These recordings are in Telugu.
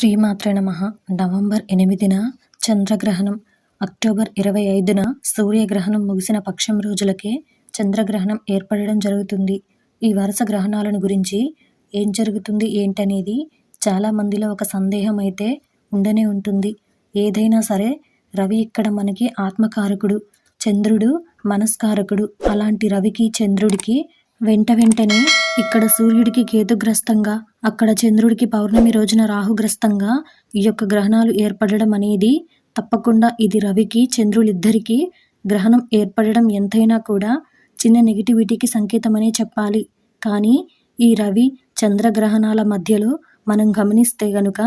శ్రీమాత్రే నమ. నవంబర్ ఎనిమిదిన చంద్రగ్రహణం. అక్టోబర్ ఇరవై ఐదున సూర్యగ్రహణం ముగిసిన పక్షం రోజులకే చంద్రగ్రహణం ఏర్పడడం జరుగుతుంది. ఈ వరుస గ్రహణాలను గురించి ఏం జరుగుతుంది ఏంటనేది చాలా మందిలో ఒక సందేహం అయితే ఉండనే ఉంటుంది. ఏదైనా సరే రవి ఇక్కడ మనకి ఆత్మకారకుడు చంద్రుడు మనస్కారకుడు. అలాంటి రవికి చంద్రుడికి వెంట వెంటనే ఇక్కడ సూర్యుడికి కేతుగ్రస్తంగా అక్కడ చంద్రుడికి పౌర్ణమి రోజున రాహుగ్రస్తంగా ఈ యొక్క గ్రహణాలు ఏర్పడడం అనేది తప్పకుండా ఇది రవికి చంద్రులిద్దరికీ గ్రహణం ఏర్పడడం ఎంతైనా కూడా చిన్న నెగిటివిటీకి సంకేతమనే చెప్పాలి. కానీ ఈ రవి చంద్రగ్రహణాల మధ్యలో మనం గమనిస్తే గనుక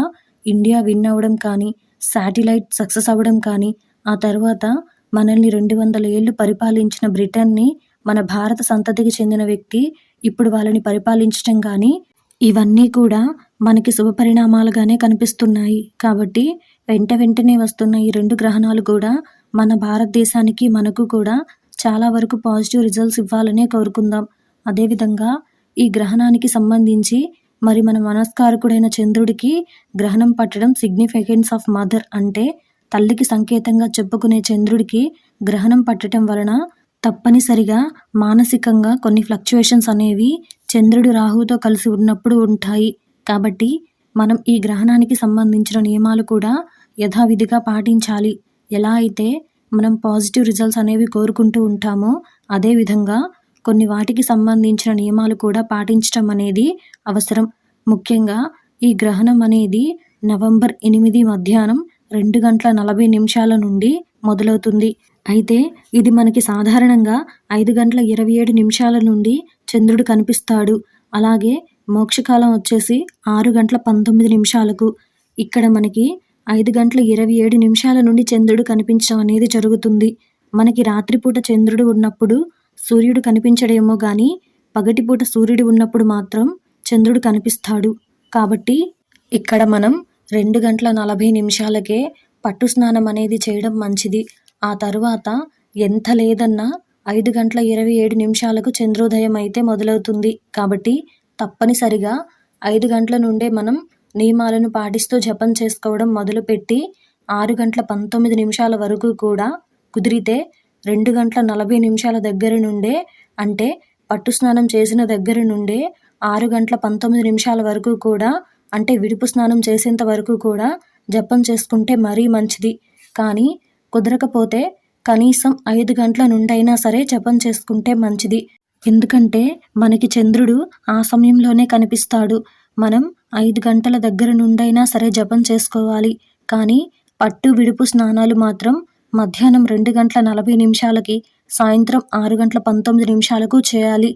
ఇండియా విన్ అవ్వడం కానీ శాటిలైట్ సక్సెస్ అవ్వడం కానీ ఆ తర్వాత మనల్ని రెండు వందల ఏళ్ళు పరిపాలించిన బ్రిటన్ని మన భారత సంతతికి చెందిన వ్యక్తి ఇప్పుడు వాళ్ళని పరిపాలించటం కానీ ఇవన్నీ కూడా మనకి శుభపరిణామాలుగానే కనిపిస్తున్నాయి. కాబట్టి వెంట వెంటనే వస్తున్న ఈ రెండు గ్రహణాలు కూడా మన భారతదేశానికి మనకు కూడా చాలా వరకు పాజిటివ్ రిజల్ట్స్ ఇవ్వాలనే కోరుకుందాం. అదేవిధంగా ఈ గ్రహణానికి సంబంధించి మరి మన మనస్కారకుడైన చంద్రుడికి గ్రహణం పట్టడం సిగ్నిఫికెన్స్ ఆఫ్ మదర్ అంటే తల్లికి సంకేతంగా చెప్పుకునే చంద్రుడికి గ్రహణం పట్టడం వలన తప్పనిసరిగా మానసికంగా కొన్ని ఫ్లక్చుయేషన్స్ అనేవి చంద్రుడు రాహుతో కలిసి ఉన్నప్పుడు ఉంటాయి. కాబట్టి మనం ఈ గ్రహణానికి సంబంధించిన నియమాలు కూడా యథావిధిగా పాటించాలి. ఎలా అయితే మనం పాజిటివ్ రిజల్ట్స్ అనేవి కోరుకుంటూ ఉంటామో అదేవిధంగా కొన్ని వాటికి సంబంధించిన నియమాలు కూడా పాటించడం అనేది అవసరం. ముఖ్యంగా ఈ గ్రహణం అనేది నవంబర్ ఎనిమిది మధ్యాహ్నం రెండు గంటల నలభై నిమిషాల నుండి మొదలవుతుంది. అయితే ఇది మనకి సాధారణంగా ఐదు గంటల ఇరవై ఏడు నిమిషాల నుండి చంద్రుడు కనిపిస్తాడు. అలాగే మోక్షకాలం వచ్చేసి ఆరు గంటల పంతొమ్మిది నిమిషాలకు. ఇక్కడ మనకి ఐదు గంటల ఇరవై ఏడు నిమిషాల నుండి చంద్రుడు కనిపించడం అనేది జరుగుతుంది. మనకి రాత్రిపూట చంద్రుడు ఉన్నప్పుడు సూర్యుడు కనిపించడేమో కానీ పగటిపూట సూర్యుడు ఉన్నప్పుడు మాత్రం చంద్రుడు కనిపిస్తాడు. కాబట్టి ఇక్కడ మనం రెండు గంటల నలభై నిమిషాలకే పట్టు స్నానం అనేది చేయడం మంచిది. ఆ తరువాత ఎంత లేదన్నా ఐదు గంటల ఇరవై ఏడు నిమిషాలకు చంద్రోదయం అయితే మొదలవుతుంది. కాబట్టి తప్పనిసరిగా ఐదు గంటల నుండే మనం నియమాలను పాటిస్తూ జపం చేసుకోవడం మొదలుపెట్టి ఆరు గంటల పంతొమ్మిది నిమిషాల వరకు కూడా కుదిరితే రెండు గంటల నలభై నిమిషాల దగ్గర నుండే అంటే పట్టు స్నానం చేసిన దగ్గర నుండే ఆరు గంటల పంతొమ్మిది నిమిషాల వరకు కూడా అంటే విడుపు స్నానం చేసేంత వరకు కూడా జపం చేసుకుంటే మరీ మంచిది. కానీ కుదరకపోతే కనీసం ఐదు గంటల నుండైనా సరే జపం చేసుకుంటే మంచిది. ఎందుకంటే మనకి చంద్రుడు ఆ సమయంలోనే కనిపిస్తాడు. మనం ఐదు గంటల దగ్గర నుండైనా సరే జపం చేసుకోవాలి. కానీ పట్టు విడుపు స్నానాలు మాత్రం మధ్యాహ్నం రెండు గంటల నలభై నిమిషాలకి సాయంత్రం ఆరు గంటల పంతొమ్మిది నిమిషాలకు చేయాలి.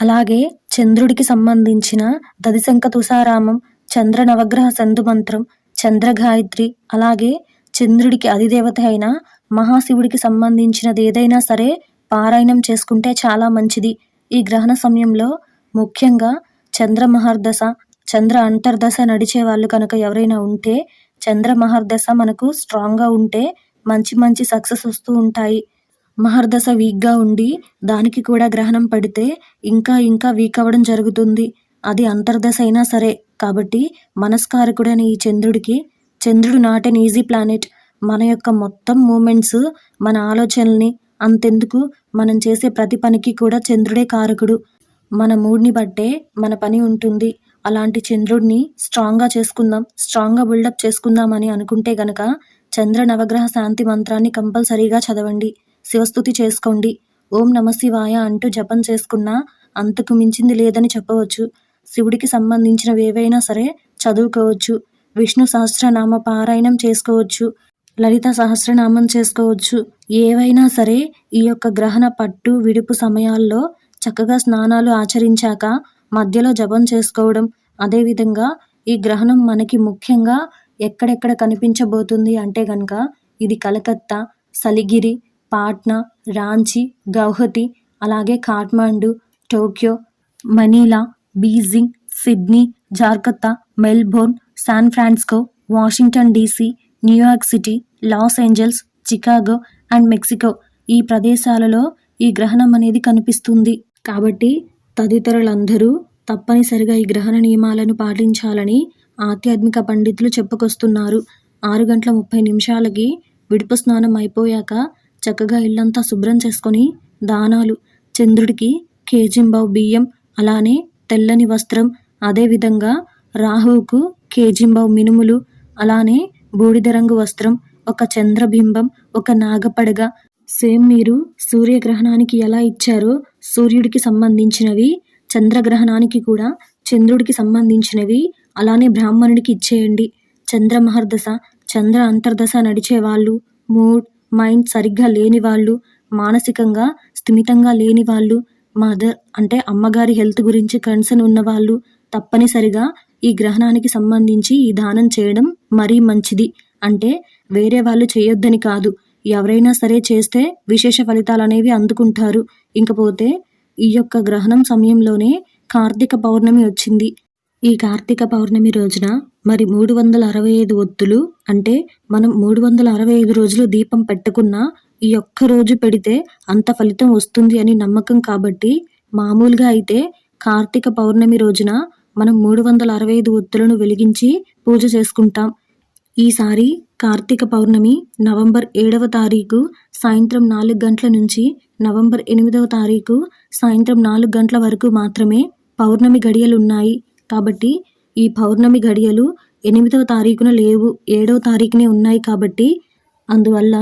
అలాగే చంద్రుడికి సంబంధించిన దదిశంక తుషారామం చంద్ర నవగ్రహ సంధు మంత్రం చంద్రగాయత్రి అలాగే చంద్రుడికి అధిదేవత అయిన మహాశివుడికి సంబంధించినది ఏదైనా సరే పారాయణం చేసుకుంటే చాలా మంచిది. ఈ గ్రహణ సమయంలో ముఖ్యంగా చంద్రమహర్దశ చంద్ర అంతర్దశ నడిచే వాళ్ళు కనుక ఎవరైనా ఉంటే చంద్రమహర్దశ మనకు స్ట్రాంగ్గా ఉంటే మంచి మంచి సక్సెస్ వస్తూ ఉంటాయి. మహర్దశ వీక్గా ఉండి దానికి కూడా గ్రహణం పడితే ఇంకా ఇంకా వీక్ అవ్వడం జరుగుతుంది. అది అంతర్దశ అయినా సరే కాబట్టి మనస్కారకుడైన ఈ చంద్రుడికి చంద్రుడు నాట్ అన్ ఈజీ ప్లానెట్ మన యొక్క మొత్తం మూమెంట్స్ మన ఆలోచనల్ని అంతెందుకు? మనం చేసే ప్రతి పనికి కూడా చంద్రుడే కారకుడు. మన మూడ్ని బట్టే మన పని ఉంటుంది. అలాంటి చంద్రుడిని స్ట్రాంగ్గా చేసుకుందాం స్ట్రాంగ్గా బిల్డప్ చేసుకుందాం అని అనుకుంటే గనక చంద్ర నవగ్రహ శాంతి మంత్రాన్ని కంపల్సరీగా చదవండి. శివస్థుతి చేసుకోండి. ఓం నమ శివాయ అంటూ జపం చేసుకున్నా అంతకు మించింది లేదని చెప్పవచ్చు. శివుడికి సంబంధించినవి ఏవైనా సరే చదువుకోవచ్చు. విష్ణు సహస్రనామ పారాయణం చేసుకోవచ్చు లలిత సహస్రనామం చేసుకోవచ్చు. ఏవైనా సరే ఈ యొక్క గ్రహణ పట్టు విడుపు సమయాల్లో చక్కగా స్నానాలు ఆచరించాక మధ్యలో జపం చేసుకోవడం. అదేవిధంగా ఈ గ్రహణం మనకి ముఖ్యంగా ఎక్కడెక్కడ కనిపించబోతుంది అంటే కనుక ఇది కలకత్తా సలిగిరి పాట్నా రాంచీ గౌహతి అలాగే Kathmandu Tokyo Manila Beijing Sydney జార్కత్తా Melbourne San ఫ్రాన్స్కో Washington DC New York city Los Angeles Chicago and Mexico ఈ ప్రదేశాలలో ఈ గ్రహణం అనేది కనిపిస్తుంది. కాబట్టి తదితరులందరూ తప్పనిసరిగా ఈ గ్రహణ నియమాలను పాటించాలని ఆధ్యాత్మిక పండితులు చెప్పుకొస్తున్నారు. ఆరు గంటల ముప్పై నిమిషాలకి విడుపు స్నానం అయిపోయాక చక్కగా ఇల్లంతా శుభ్రం చేసుకొని దానాలు చంద్రుడికి కేజింబావు బియ్యం అలానే తెల్లని వస్త్రం అదేవిధంగా రాహువుకు కేజింబావు మినుములు అలానే బూడిద రంగు వస్త్రం ఒక చంద్రబింబం ఒక నాగపడగ. సేమ్ మీరు సూర్యగ్రహణానికి ఎలా ఇచ్చారో సూర్యుడికి సంబంధించినవి చంద్రగ్రహణానికి కూడా చంద్రుడికి సంబంధించినవి అలానే బ్రాహ్మణుడికి ఇచ్చేయండి. చంద్రమహర్దశ చంద్ర అంతర్దశ నడిచే వాళ్ళు మూడ్ మైండ్ సరిగ్గా లేని వాళ్ళు మానసికంగా స్థిమితంగా లేని వాళ్ళు మదర్ అంటే అమ్మగారి హెల్త్ గురించి కన్సర్న్ ఉన్నవాళ్ళు తప్పనిసరిగా ఈ గ్రహణానికి సంబంధించి ఈ దానం చేయడం మరీ మంచిది. అంటే వేరే వాళ్ళు చేయొద్దని కాదు. ఎవరైనా సరే చేస్తే విశేష ఫలితాలు అనేవి అందుకుంటారు. ఇంకపోతే ఈ యొక్క గ్రహణం సమయంలోనే కార్తీక పౌర్ణమి వచ్చింది. ఈ కార్తీక పౌర్ణమి రోజున మరి మూడు వందల అరవై ఐదు ఒత్తులు అంటే మనం మూడు వందల అరవై ఐదు రోజులు దీపం పెట్టుకున్నా ఈ ఒక్క రోజు పెడితే అంత ఫలితం వస్తుంది అని నమ్మకం కాబట్టి మామూలుగా అయితే కార్తీక పౌర్ణమి రోజున మనం మూడు వందల అరవై ఐదు ఒత్తులను వెలిగించి పూజ చేసుకుంటాం. ఈసారి కార్తీక పౌర్ణమి నవంబర్ ఏడవ తారీఖు సాయంత్రం నాలుగు గంటల నుంచి నవంబర్ ఎనిమిదవ తారీఖు సాయంత్రం నాలుగు గంటల వరకు మాత్రమే పౌర్ణమి గడియలు ఉన్నాయి కాబట్టి ఈ పౌర్ణమి గడియలు ఎనిమిదవ తారీఖున లేవు ఏడవ తారీఖునే ఉన్నాయి కాబట్టి అందువల్ల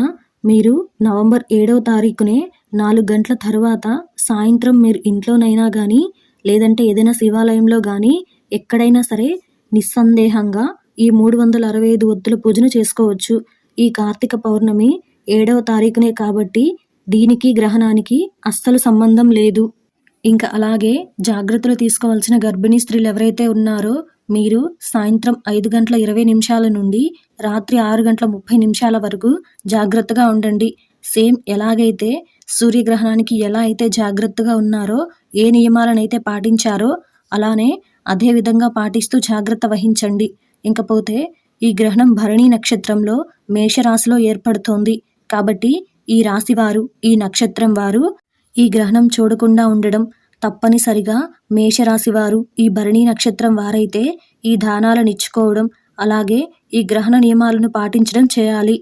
మీరు నవంబర్ ఏడవ తారీఖునే నాలుగు గంటల తర్వాత సాయంత్రం మీరు ఇంట్లోనైనా కానీ లేదంటే ఏదైనా శివాలయంలో కానీ ఎక్కడైనా సరే నిస్సందేహంగా ఈ మూడు వందల అరవై ఐదు ఒత్తుల పూజను చేసుకోవచ్చు. ఈ కార్తీక పౌర్ణమి ఏడవ తారీఖునే కాబట్టి దీనికి గ్రహణానికి అస్సలు సంబంధం లేదు. ఇంకా అలాగే జాగ్రత్తలు తీసుకోవాల్సిన గర్భిణీ స్త్రీలు ఎవరైతే ఉన్నారో మీరు సాయంత్రం ఐదు గంటల ఇరవై నిమిషాల నుండి రాత్రి ఆరు గంటల ముప్పై నిమిషాల వరకు జాగ్రత్తగా ఉండండి. సేమ్ ఎలాగైతే సూర్యగ్రహణానికి ఎలా అయితే జాగ్రత్తగా ఉన్నారో ఏ నియమాలనైతే పాటించారో అలానే అదే విధంగా పాటిస్తూ జాగ్రత్త వహించండి. ఇంకపోతే ఈ గ్రహణం భరణి నక్షత్రంలో మేషరాశిలో ఏర్పడుతోంది. కాబట్టి ఈ రాశివారు ఈ నక్షత్రం వారు ఈ గ్రహణం చూడకుండా ఉండడం తప్పనిసరిగా మేషరాశి వారు ఈ భరణి నక్షత్రం వారైతే ఈ దానాలను ఇచ్చుకోవడం అలాగే ఈ గ్రహణ నియమాలను పాటించడం చేయాలి.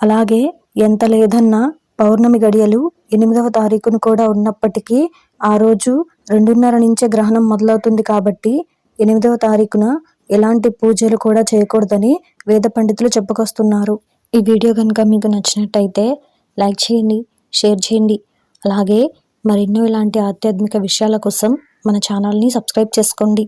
అలాగే ఎంత లేదన్నా పౌర్ణమి గడియలు ఎనిమిదవ తారీఖును కూడా ఉన్నప్పటికీ ఆ రోజు రెండున్నర నుంచే గ్రహణం మొదలవుతుంది కాబట్టి ఎనిమిదవ తారీఖున ఎలాంటి పూజలు కూడా చేయకూడదని వేద పండితులు చెప్పుకొస్తున్నారు. ఈ వీడియో కనుక మీకు నచ్చినట్టయితే లైక్ చేయండి షేర్ చేయండి. అలాగే మరెన్నో ఇలాంటి ఆధ్యాత్మిక విషయాల కోసం మన ఛానల్ని సబ్స్క్రైబ్ చేసుకోండి.